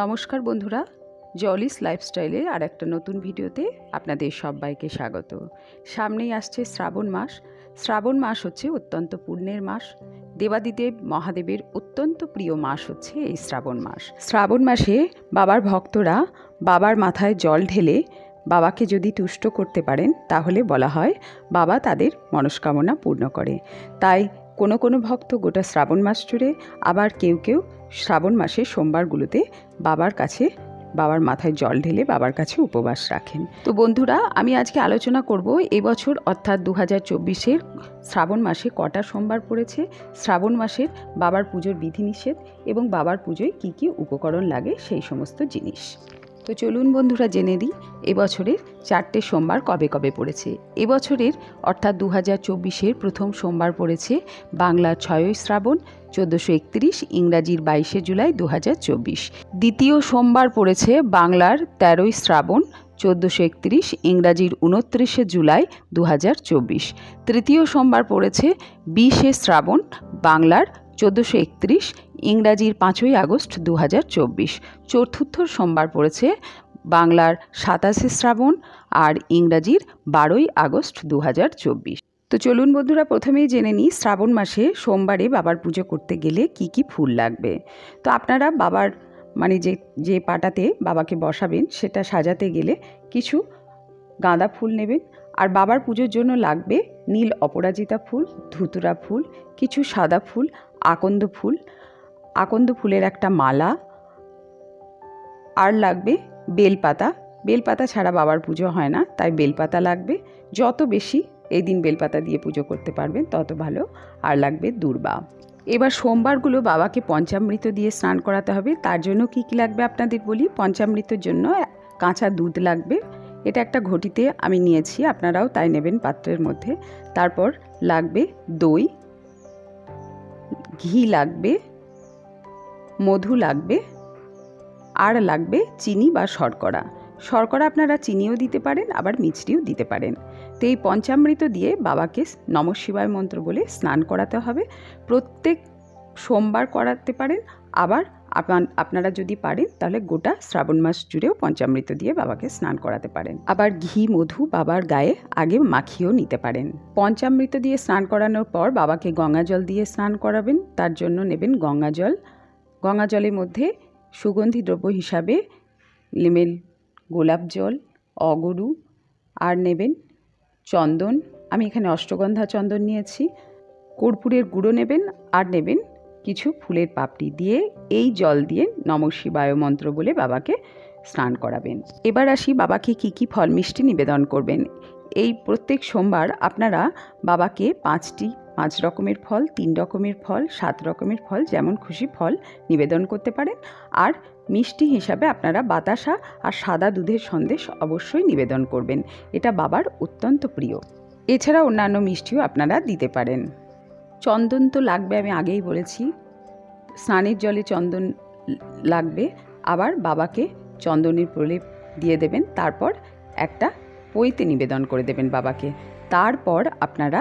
নমস্কার বন্ধুরা জলিস লাইফস্টাইলের আর একটা নতুন ভিডিওতে আপনাদের সবাইকে স্বাগত। সামনেই আসছে শ্রাবণ মাস। শ্রাবণ মাস হচ্ছে অত্যন্ত পুণ্যের মাস। দেবাদিদেব মহাদেবের অত্যন্ত প্রিয় মাস হচ্ছে এই শ্রাবণ মাস। শ্রাবণ মাসে বাবার ভক্তরা বাবার মাথায় জল ঢেলে বাবাকে যদি তুষ্ট করতে পারেন, তাহলে বলা হয় বাবা তাদের মনস্কামনা পূর্ণ করে। তাই কোনো কোনো ভক্ত গোটা শ্রাবণ মাস জুড়ে আবার কেউ কেউ শ্রাবণ মাসের সোমবারগুলোতে বাবার কাছে, বাবার মাথায় জল ঢেলে বাবার কাছে উপবাস রাখেন। তো বন্ধুরা, আমি আজকে আলোচনা করব এবছর অর্থাৎ দু হাজার চব্বিশের শ্রাবণ মাসে কটা সোমবার পড়েছে, শ্রাবণ মাসের বাবার পুজোর বিধিনিষেধ এবং বাবার পুজোয় কি কি উপকরণ লাগে সেই সমস্ত জিনিস। তো চলুন বন্ধুরা জেনে নিই এবছরের চারটে সোমবার কবে কবে পড়েছে। এবছরের অর্থাৎ দু হাজার চব্বিশের প্রথম সোমবার পড়েছে বাংলার ছয়ই শ্রাবণ, চোদ্দোশো একত্রিশ, ইংরাজির বাইশে জুলাই দু হাজার চব্বিশ। দ্বিতীয় সোমবার পড়েছে বাংলার তেরোই শ্রাবণ, চোদ্দোশো একত্রিশ, ইংরাজির উনত্রিশে জুলাই দু হাজার চব্বিশ। তৃতীয় সোমবার পড়েছে বিশে শ্রাবণ, বাংলার চোদ্দোশো একত্রিশ, ইংরাজির পাঁচই আগস্ট দু হাজার চব্বিশ। চতুর্থ সোমবার পড়েছে বাংলার সাতাশে শ্রাবণ আর ইংরাজির বারোই আগস্ট দু হাজার চব্বিশ। তো চলুন বন্ধুরা, প্রথমেই জেনে নিই শ্রাবণ মাসে সোমবারে বাবার পুজো করতে গেলে কি কি ফুল লাগবে। তো আপনারা বাবার মানে যে যে পাটাতে বাবাকে বসাবেন সেটা সাজাতে গেলে কিছু গাঁদা ফুল নেবেন আর বাবার পুজোর জন্য লাগবে নীল অপরাজিতা ফুল, ধুতুরা ফুল, কিছু সাদা ফুল, আকন্দ ফুল, আকন্দ ফুলের একটা মালা, আর লাগবে বেলপাতা। বেলপাতা ছাড়া বাবার পুজো হয় না, তাই বেলপাতা লাগবে। যত বেশি এই দিন বেলপাতা দিয়ে পুজো করতে পারবেন, তত ভালো। আর লাগবে দূর্বা। এবার সোমবারগুলো বাবাকে পঞ্চামৃত দিয়ে স্নান করাতে হবে। তার জন্য কি কি লাগবে আপনাদের বলি? পঞ্চামৃতের জন্য কাঁচা দুধ লাগবে এটা একটা ঘটিতে আমি নিয়েছি, আপনারাও তাই নেবেন পাত্রের মধ্যে। তারপর লাগবে দই, ঘি লাগবে, মধু লাগবে, আর লাগবে চিনি বা শর্করা। শর্করা আপনারা চিনিও দিতে পারেন, আবার মিষ্টিও দিতে পারেন। তো এই পঞ্চামৃত দিয়ে বাবাকে নম শিবায় মন্ত্র বলে স্নান করাতে হবে। প্রত্যেক সোমবার করাতে পারেন, আবার আপনারা যদি পারেন, তাহলে গোটা শ্রাবণ মাস জুড়েও পঞ্চামৃত দিয়ে বাবাকে স্নান করাতে পারেন। আবার ঘি, মধু বাবার গায়ে আগে মাখিয়েও নিতে পারেন। পঞ্চামৃত দিয়ে স্নান করানোর পর বাবাকে গঙ্গা জল দিয়ে স্নান করাবেন। তার জন্য নেবেন গঙ্গা জল। গঙ্গা জলের মধ্যে সুগন্ধি দ্রব্য হিসাবে নেবেন গোলাপ জল, অগরু, আর নেবেন চন্দন। আমি এখানে অষ্টগন্ধা চন্দন নিয়েছি। কর্পূরের গুঁড়ো নেবেন আর নেবেন কিছু ফুলের পাপড়ি দিয়ে, এই জল দিয়ে নম শিবায় মন্ত্র বলে বাবাকে স্নান করাবেন। এবার আসি বাবাকে কি কি ফল মিষ্টি নিবেদন করবেন। এই প্রত্যেক সোমবার আপনারা বাবাকে পাঁচটি, পাঁচ রকমের ফল, তিন রকমের ফল, সাত রকমের ফল, যেমন খুশি ফল নিবেদন করতে পারেন। আর মিষ্টি হিসাবে আপনারা বাতাসা আর সাদা দুধের সন্দেশ অবশ্যই নিবেদন করবেন। এটা বাবার অত্যন্ত প্রিয়। এছাড়া অন্যান্য মিষ্টিও আপনারা দিতে পারেন। চন্দন তো লাগবে, আমি আগেই বলেছি। স্নানের জলে চন্দন লাগবে, আবার বাবাকে চন্দনের প্রলেপ দিয়ে দেবেন, তারপর একটা পইতে নিবেদন করে দেবেন বাবাকে। তারপর আপনারা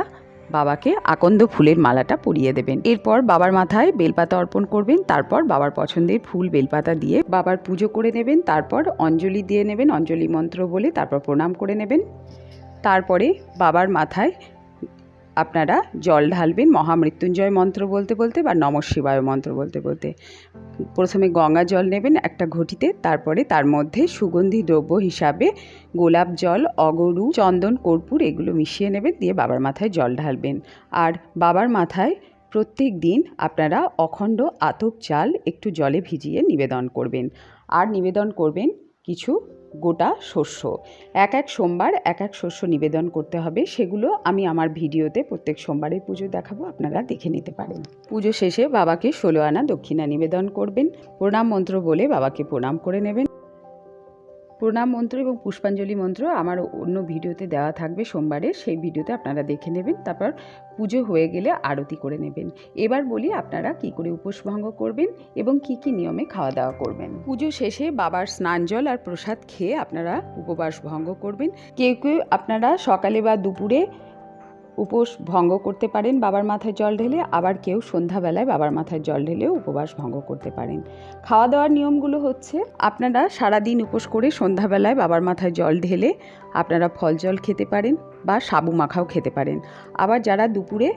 বাবাকে আকন্দ ফুলের মালাটা পরিয়ে দেবেন। এরপর বাবার মাথায় বেলপাতা অর্পণ করবেন, তারপর বাবার পছন্দের ফুল বেলপাতা দিয়ে বাবার পুজো করে নেবেন, তারপর অঞ্জলি দিয়ে নেবেন, অঞ্জলি মন্ত্র বলে তারপর প্রণাম করে নেবেন। তারপরে বাবার মাথায় আপনারা জল ঢালবেন, মহামৃত্যুঞ্জয় মন্ত্র বলতে বলতে বা নম শিবায় মন্ত্র বলতে বলতে। প্রথমে গঙ্গা জল নেবেন একটা ঘটিতে, তারপরে তার মধ্যে সুগন্ধি দ্রব্য হিসাবে গোলাপ জল, অগরু, চন্দন, কর্পূর এগুলো মিশিয়ে নেবেন, দিয়ে বাবার মাথায় জল ঢালবেন। আর বাবার মাথায় প্রত্যেক দিন আপনারা অখণ্ড আতপ চাল একটু জলে ভিজিয়ে নিবেদন করবেন। আর নিবেদন করবেন কিছু গোটা শস্য। এক এক সোমবার এক এক শস্য নিবেদন করতে হবে, সেগুলো আমি আমার ভিডিওতে প্রত্যেক সোমবারের পুজো দেখাবো, আপনারা দেখে নিতে পারেন। পুজো শেষে বাবাকে ষোলো আনা দক্ষিণা নিবেদন করবেন। প্রণাম মন্ত্র বলে বাবাকে প্রণাম করে নেবেন। প্রণাম মন্ত্র এবং পুষ্পাঞ্জলি মন্ত্র আমার অন্য ভিডিওতে দেওয়া থাকবে সোমবারে। সেই ভিডিওতে আপনারা দেখে নেবেন, তারপর পুজো হয়ে গেলে আরতি করে নেবেন। এবার বলি আপনারা কি করে উপোস ভঙ্গ করবেন এবং কি কি নিয়মে খাওয়া দাওয়া করবেন। পুজো শেষে বাবার স্নান জল আর প্রসাদ খেয়ে আপনারা উপবাস ভঙ্গ করবেন। কেউ কেউ আপনারা সকালে বা দুপুরে উপোস ভঙ্গ করতে পারেন বাবার মাথায় জল ঢেলে, আবার কেউ সন্ধ্যাবেলায় বাবার মাথায় জল ঢেলেও উপবাস ভঙ্গ করতে পারেন। খাওয়া দাওয়ার নিয়মগুলো হচ্ছে, আপনারা সারাদিন উপোস করে সন্ধ্যাবেলায় বাবার মাথায় জল ঢেলে আপনারা ফল জল খেতে পারেন বা সাবু মাখাও খেতে পারেন। আবার যারা দুপুরে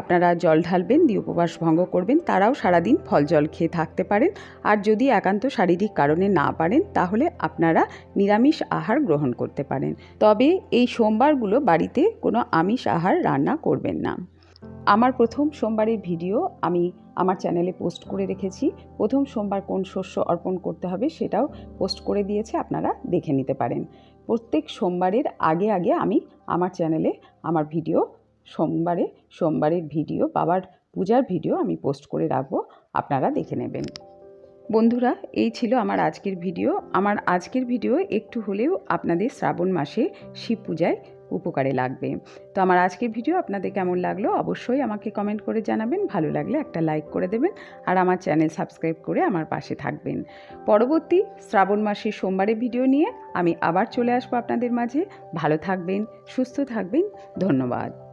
আপনারা জল ঢালবেন, দিয়ে উপবাস ভঙ্গ করবেন, তারাও সারাদিন ফল জল খেয়ে থাকতে পারেন। আর যদি একান্ত শারীরিক কারণে না পারেন, তাহলে আপনারা নিরামিষ আহার গ্রহণ করতে পারেন। তবে এই সোমবারগুলো বাড়িতে কোনো আমিষ আহার রান্না করবেন না। আমার প্রথম সোমবারের ভিডিও আমি আমার চ্যানেলে পোস্ট করে রেখেছি। প্রথম সোমবার কোন শস্য অর্পণ করতে হবে সেটাও পোস্ট করে দিয়েছে, আপনারা দেখে নিতে পারেন। প্রত্যেক সোমবারের আগে আগে আমি আমার চ্যানেলে আমার ভিডিও সোমবারে, সোমবারের ভিডিও, বাবার পূজার ভিডিও আমি পোস্ট করে রাখব, আপনারা দেখে নেবেন। বন্ধুরা, এই ছিল আমার আজকের ভিডিও। আমার আজকের ভিডিও একটু হলেও আপনাদের শ্রাবণ মাসে শিব পূজায় উপকারে লাগবে। তো আমার আজকের ভিডিও আপনাদের কেমন লাগল অবশ্যই আমাকে কমেন্ট করে জানাবেন। ভালো লাগলে একটা লাইক করে দেবেন আর আমার চ্যানেল সাবস্ক্রাইব করে আমার পাশে থাকবেন। পরবর্তী শ্রাবণ মাসের সোমবারের ভিডিও নিয়ে আমি আবার চলে আসব আপনাদের মাঝে। ভালো থাকবেন, সুস্থ থাকবেন। ধন্যবাদ।